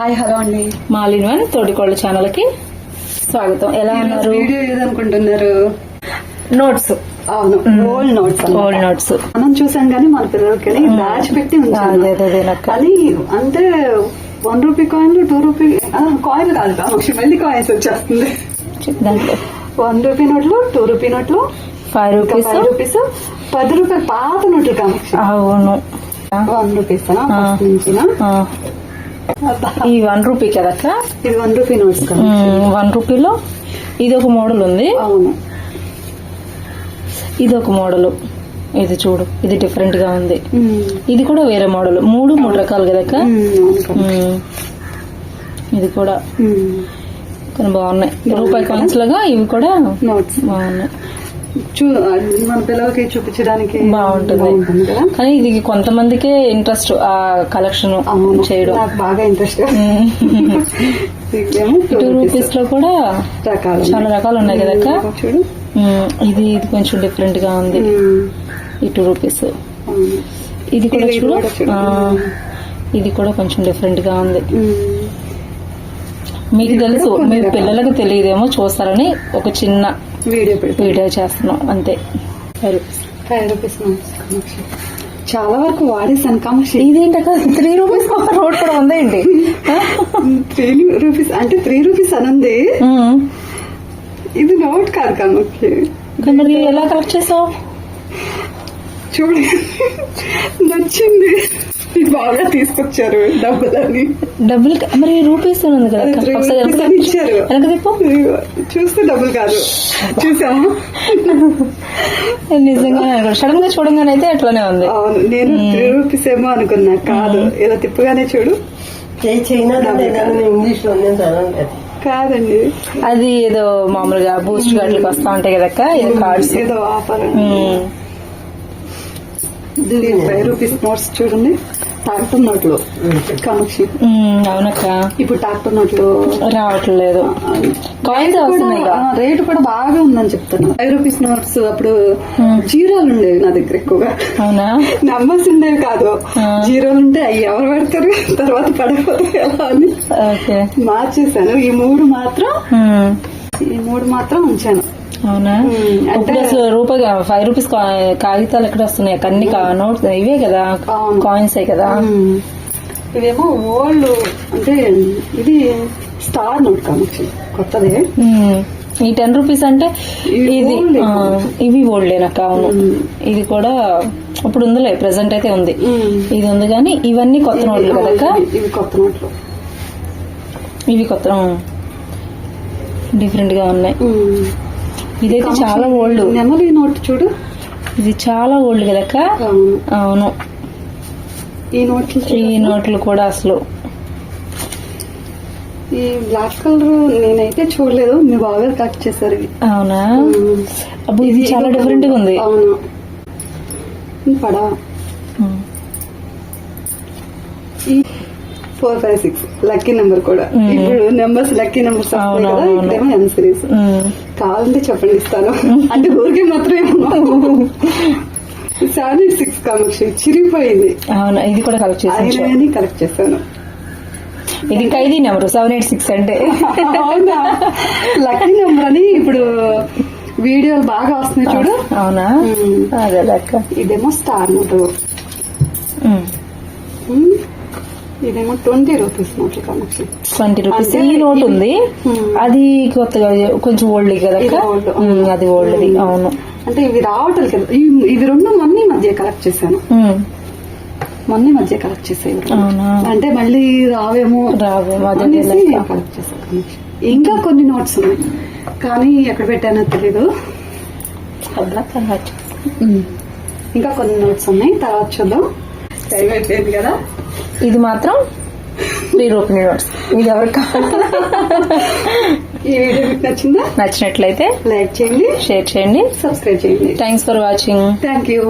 Hi hello అండి. మాలిన్ one తోటికోళ్ళ ఛానల్కి స్వాగతం. ఎలా ఉన్నారు? వీడియో ఏదనుకుంటున్నారు? నోట్స్ అవును ఓల్డ్ నోట్స్ ఓల్డ్ నోట్స్ మనం చూసాం కానీ మన పిల్లలకి దాచి పెట్టి ఉంచాను కానీ అంటే వన్ రూపీ కాయిన్లు టూ రూపీ కాయిన్ కాదు కావచ్చు మళ్ళీ కాయిన్స్ వచ్చేస్తుంది. వన్ రూపీ నోట్లు టూ రూపీ నోట్లు ఫైవ్ రూపీస్ ఫైవ్ రూపీస్ పది రూపాయలు పాత నోట్లు కావచ్చు అవును. వన్ రూపీస్ ఈ వన్ రూపీ కదక్క ఇది వన్ రూపీ నోట్స్ కదా. వన్ రూపీలో. ఇది ఒక మోడల్ ఉంది. అవును. ఇది ఒక మోడల్. ఇది చూడు ఇది డిఫరెంట్గా ఉంది. ఇది కూడా వేరే మోడల్. మూడు మూడు రకాలు కదక్క కదా. ఇది కూడా. కొన్ని బాగున్నాయి. రూపాయి కాయిన్స్ లాగా ఇవి కూడా నోట్స్. బాగున్నాయి. మన పిల్లలకి చూపించడానికి బాగుంటుంది. కదా? కానీ ఇది కొంతమందికే ఇంట్రెస్ట్ ఆ కలెక్షన్ చేయడం. నాకు బాగా ఇంట్రెస్ట్ టూ రూపీస్లో కూడా రకాలు చాలా రకాలు ఉన్నాయి కదక్క చూడు. ఇది ఇది కొంచెం డిఫరెంట్గా ఉంది. ఈ టూ రూపీస్. ఇది కూడా ఇది చూడు. ఇది కూడా కొంచెం డిఫరెంట్గా ఉంది. మీకు తెలుసు కూడా కొన్ని మీ రకాలు. పిల్లలకు తెలియదేమో చూస్తారని ఒక చిన్న వీడియో వీడియో చేస్తున్నాం అంతే. Five rupees five. చాలా వరకు వాడేసాను కామాక్షి ఇదేంటక్క? త్రీ రూపీస్ రోడ్ కూడా ఉందేంటి త్రీ రూపీస్ అంటే త్రీ రూపీస్ అనంది. ఇది నోట్ కాదు కామాక్షి మరి ఎలా కలెక్ట్ చేసావు? చూడు. నచ్చింది. ఇది బాగా తీసుకొచ్చారు డబ్బులని డబ్బులు మరి రూపీస్ ఉంది కదా. ఇచ్చారు. చూస్తే డబ్బులు కాదు. చూసాము నిజంగా సడన్గా చూడంగానే అయితే అట్లానే ఉంది. అవును నేను త్రీ రూపీస్ ఏమో అనుకున్నా. కాదు ఇలా తిప్పగానే చూడు. ఏ చైనా ఇంగ్లీష్లో నేను చదవండి కాదండి. అది ఏదో మామూలుగా బూస్ట్ గట్లకి వస్తా ఉంటాయి కదక్క ఇది కార్డ్స్. ఏదో ఆఫర్. ఫైవ్ రూపీస్ నోట్స్ చూడండి. టాక్టర్ నోట్లు కామాక్షి అవునక్క. ఇప్పుడు టాక్టర్ నోట్లు రావట్లేదు. కాయిన్స్ రేటు కూడా బాగా ఉందని చెప్తాను ఫైవ్ రూపీస్ నోట్స్ అప్పుడు జీరోలు ఉండేవి నా దగ్గర ఎక్కువగా. అవునా? నంబర్స్ ఉండేవి కాదు. జీరోలు ఉంటే అవి ఎవరు పెడతారు? తర్వాత పడిపోతాయి ఎలా అని మార్చేసాను ఈ మూడు మాత్రం ఈ మూడు మాత్రం ఉంచాను. అవునా ఇప్పుడు అసలు రూపాయి ఫైవ్ రూపీస్ కాగితాలు ఎక్కడ వస్తున్నాయి? అన్ని నోట్స్ ఇవే కదా. కాయిన్స్ కదా. ఇవేమో ఓల్డ్ అంటే ఇది స్టార్ నోట్ కావచ్చు కొత్తదే. ఈ టెన్ రూపీస్ అంటే ఇది ఇవి ఓల్డేనక్క అవును. ఇది కూడా ఇప్పుడు ఉందిలే ప్రెసెంట్ అయితే ఉంది. ఇది ఉంది కానీ ఇవన్నీ కొత్త నోట్లు కదక్క ఇవి- కొత్త నోట్లు ఇవి కొత్త డిఫరెంట్గా ఉన్నాయి. ఇదైతే చాలా ఓల్డ్ నెమలి నోట్ చూడు. ఇది చాలా ఓల్డ్ కదక్క? అవును. ఈ నోట్లు ఈ. నోట్లు కూడా అసలు. ఈ బ్లాక్ కలర్ నేనైతే చూడలేదు. మీ బాగా కట్ చేశారు. అవునా. అబ్బో ఇది చాలా డిఫరెంట్గా ఉంది. అవును. పడవ. Four five six. Lucky number కూడా. ఇప్పుడు నెంబర్స్ లక్కీ నెంబర్స్ వస్తాయి కదా. ఇక్కడేమో ఎం సిరీస్. కావాలంటే చెప్పండి ఇస్తాను. అంటే ఊరికే మాత్రమే ఎయిట్ సిక్స్ కామాక్షి చిరిగిపోయింది. అవును ఇది కూడా కలెక్ట్ చేసి అయినా కానీ కలెక్ట్ చేశాను ఇది ఖైదీ నెంబర్ సెవెన్ ఎయిట్ సిక్స్ అంటే. అవునా? లక్కీ నెంబర్ అని ఇప్పుడు వీడియోలు బాగా వస్తున్నాయి చూడు. అవునా. అదే లెక్క. ఇదేమో స్టార్. ఉమ్. ఇదేమో ట్వంటీ రూపీస్ ట్వంటీ రూపీస్. ఈ నోట్ ఉంది. అది కొత్తగా కొంచెం ఓల్డ్. కదా. అది ఓల్డ్ది. అవును. అంటే ఇవి రావటం కదా. ఇవి- రెండు మొన్న మధ్య కలెక్ట్ చేశాను. మొన్న మధ్య కలెక్ట్ చేసాయి. అవునా? అంటే మళ్ళీ రావేమో రావు అదే అనేసి లెక్క. కలెక్ట్ చేశాను ఇంకా కొన్ని నోట్స్ ఉన్నాయి. కానీ ఎక్కడ పెట్టానో తెలీదు. ఇంకా కొన్ని నోట్స్ ఉన్నాయి. తర్వాత చూద్దాం. టైం అయిపోయింది కదా? ఇది మాత్రం త్రీ రూపీ నోట్స్ ఇది ఎవరికి కావాలి? ఈ వీడియో మీకు నచ్చిందా? నచ్చినట్లయితే లైక్ చేయండి షేర్ చేయండి. సబ్స్క్రైబ్ చేయండి. Thanks for watching thank you